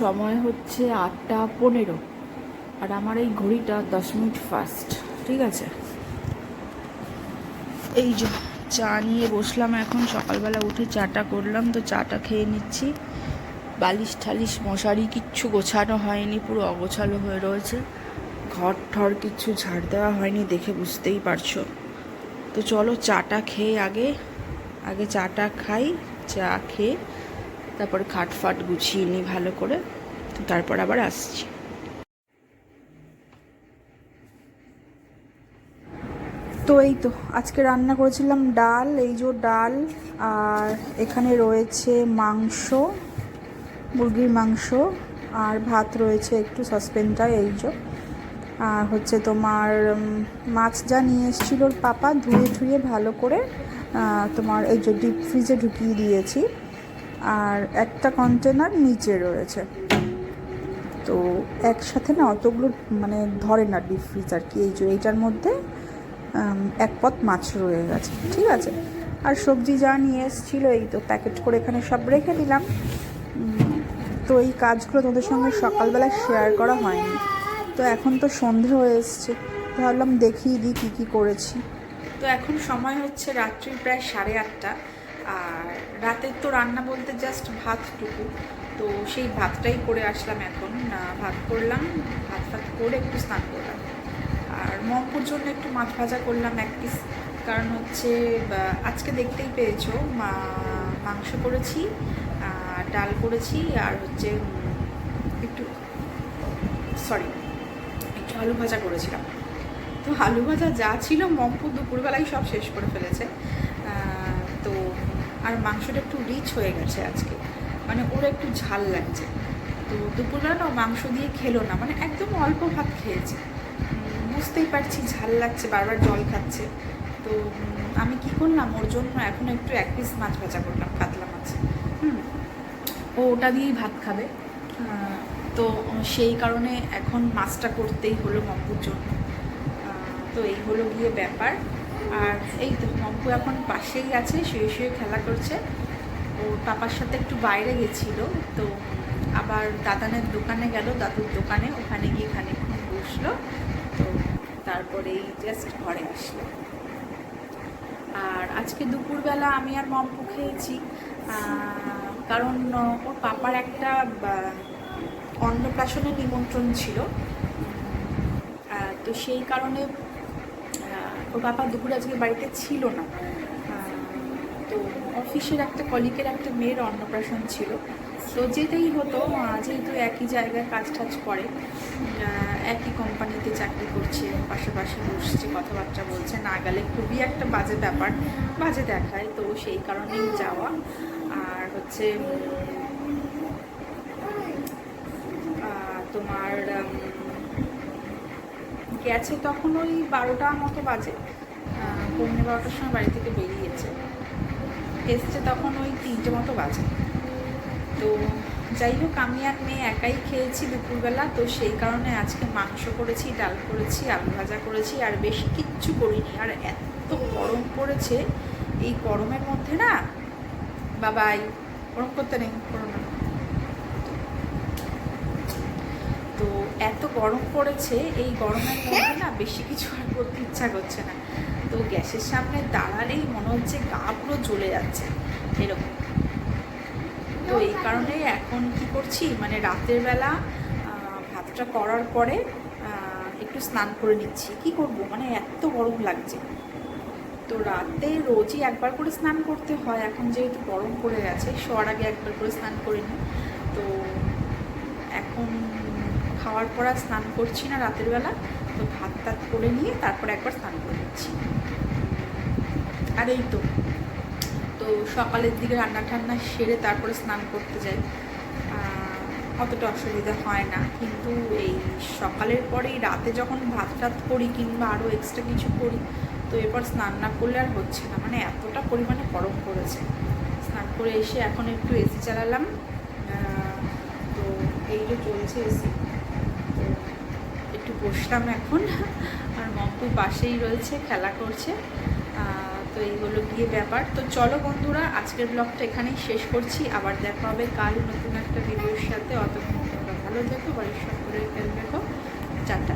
সময় হচ্ছে আটটা পনেরো। আর আমার এই ঘড়িটা দশ মিনিট ফাস্ট, ঠিক আছে? এই যে চা নিয়ে বসলাম এখন, সকালবেলা উঠে চাটা করলাম, তো চাটা খেয়ে নিচ্ছি। বালিশ ঠালিশ, মশারি কিচ্ছু গোছানো হয়নি, পুরো অগোছালো হয়ে রয়েছে। ঘর ঠর কিচ্ছু ঝাড় দেওয়া হয়নি, দেখে বুঝতেই পারছ। তো চলো চাটা খেয়ে আগে আগে চাটা খাই, চা খেয়ে তারপর খাট ফাট গুছিয়ে নিই ভালো করে, তো তারপর আবার আসছি। তো এই তো, আজকে রান্না করেছিলাম ডাল, এই যে ডাল, আর এখানে রয়েছে মাংস, মুরগির মাংস, আর ভাত রয়েছে একটু সসপেনটায় এই যে। আর হচ্ছে তোমার মাছ যা নিয়ে এসেছিল পাপা ধুয়ে ধুয়ে ভালো করে তোমার এই যে ডিপ ফ্রিজে ঢুকিয়ে দিয়েছি। আর একটা কন্টেনার নিচে রয়েছে। তো একসাথে না অতগুলো মানে ধরে না ডিপ ফ্রিজ আর কি, এই যে এইটার মধ্যে এক পথ মাছ রয়ে গেছে, ঠিক আছে? আর সবজি যা নিয়ে এসেছিল, এই তো প্যাকেট করে এখানে সব রেখে দিলাম। তো এই কাজগুলো তোদের সঙ্গে সকালবেলা শেয়ার করা হয়নি। তো এখন তো সন্ধে হয়ে এসছে, ভাবলাম দেখিয়ে দিই কী কী করেছি। তো এখন সময় হচ্ছে রাত্রি প্রায় সাড়ে আটটা। আর রাতের তো রান্না বলতে জাস্ট ভাতটুকু। তো সেই ভাতটাই করে আসলাম এখন। ভাত করলাম, ভাত ফাত করে একটু স্নান করলাম। আর মম্পুর জন্য একটু মাছ ভাজা করলাম এক পিস কারণ হচ্ছে আজকে দেখতেই পেয়েছ, মা- মাংস করেছি ডাল করেছি, আর হচ্ছে একটু সরি একটু আলু ভাজা করেছিলাম। তো আলু ভাজা যা ছিল মম্পু দুপুরবেলায় সব শেষ করে ফেলেছে। তো আর মাংসটা একটু রিচ হয়ে গেছে আজকে। মানে ওর একটু ঝাল লাগছে। তো দুপুরবেলা মাংস দিয়ে খেলো না মানে একদম অল্প ভাত খেয়েছে। বুঝতেই পারছি ঝাল লাগছে, বারবার জল খাচ্ছে। তো আমি কি করলাম, ওর জন্য এখন একটু এক পিস মাছ ভাজা করলাম, কাতলা মাছ। হুম, ও ওটা দিয়েই ভাত খাবে। তো সেই কারণে এখন মাছটা করতেই হলো মম্পুর জন্য। তো এই হলো গিয়ে ব্যাপার। আর এই তো মম্পু এখন পাশেই আছে, শুয়ে শুয়ে খেলা করছে। ও পাপার সাথে একটু বাইরে গেছিল, তো আবার দাদানের দোকানে গেল, দাদুর দোকানে, ওখানে গিয়ে খানিকক্ষণ বসল, তো তারপরেই জাস্ট ঘরে আসলো। আর আজকে দুপুরবেলা আমি আর মম্পু খেয়েছি কারণ ওর পাপার একটা অন্নপ্রাশনের নিমন্ত্রণ ছিল। তো সেই কারণে ওর পাপা দুপুরে আজকে বাড়িতে ছিল না। তো অফিসের একটা কলিকের একটা মেয়ের অন্নপ্রাশন ছিল। তো যেতেই হতো যেহেতু একই জায়গায় কাজ টাজ করে একই কোম্পানিতে চাকরি করছে, পাশাপাশি বসছে, কথাবার্তা বলছে, না গেলে খুবই একটা বাজে ব্যাপার, বাজে দেখায়। তো সেই কারণেই যাওয়া। আর হচ্ছে তোমার গেছে তখন ওই বারোটা মতো বাজে। পৌনে বারোটার সময় বাড়ি থেকে বেরিয়েছে। এসছে তখন ওই তিনটে মতো বাজে। তো যাই হোক, আমি আর মেয়ে একাই খেয়েছি দুপুরবেলা। তো সেই কারণে আজকে মাংস করেছি, ডাল করেছি, আলু ভাজা করেছি, আর বেশি কিচ্ছু করিনি। আর এত গরম পড়েছে, এই গরমের মধ্যে না, বাবাই, গরম করতে নেই, করো না। তো এত গরম পড়েছে, এই গরমের মধ্যে না বেশি কিছু আর করতে ইচ্ছা করছে না। তো গ্যাসের সামনে দাঁড়ালেই মনে হচ্ছে গা পুরো জ্বলে যাচ্ছে, এরকম। তো এই কারণে এখন কি করছি মানে রাতের বেলা ভাতটা করার পরে একটু স্নান করে নিচ্ছি। কি করব? মানে এত গরম লাগছে। তো রাতে রোজই একবার করে স্নান করতে হয়, এখন যেহেতু গরম পড়ে গেছে, শোয়ার আগে একবার করে স্নান করে নিই। তো এখন খাওয়ার পর আর স্নান করছি না রাতের বেলা। তো ভাত টাত করে নিয়ে তারপর একবার স্নান করে নিচ্ছি। আর এই তো তো সকালের দিকে রান্না ঠান্না সেরে তারপরে স্নান করতে যাই। অতটা অসুবিধা হয় না। কিন্তু এই সকালের পরেই রাতে যখন ভাত টাত করি কিংবা আরও এক্সট্রা কিছু করি, তো এরপর স্নান না করলে আর হচ্ছে না। মানে এতটা পরিমাণে গরম পড়েছে। স্নান করে এসে এখন একটু এসি চালালাম। তো এই যে চলছে এসি। একটু বসলাম এখন। আর মম্পু পাশেই রয়েছে, খেলা করছে। তো এই হলো গিয়ে ব্যাপার। তো চলো বন্ধুরা, আজকের ব্লগটা এখানেই শেষ করছি। আবার দেখা হবে কাল নতুন একটা ভিডিওর সাথে। অতক্ষণ ভালো থেকো, বাড়ির সকলের খেয়াল রেখো। চারটা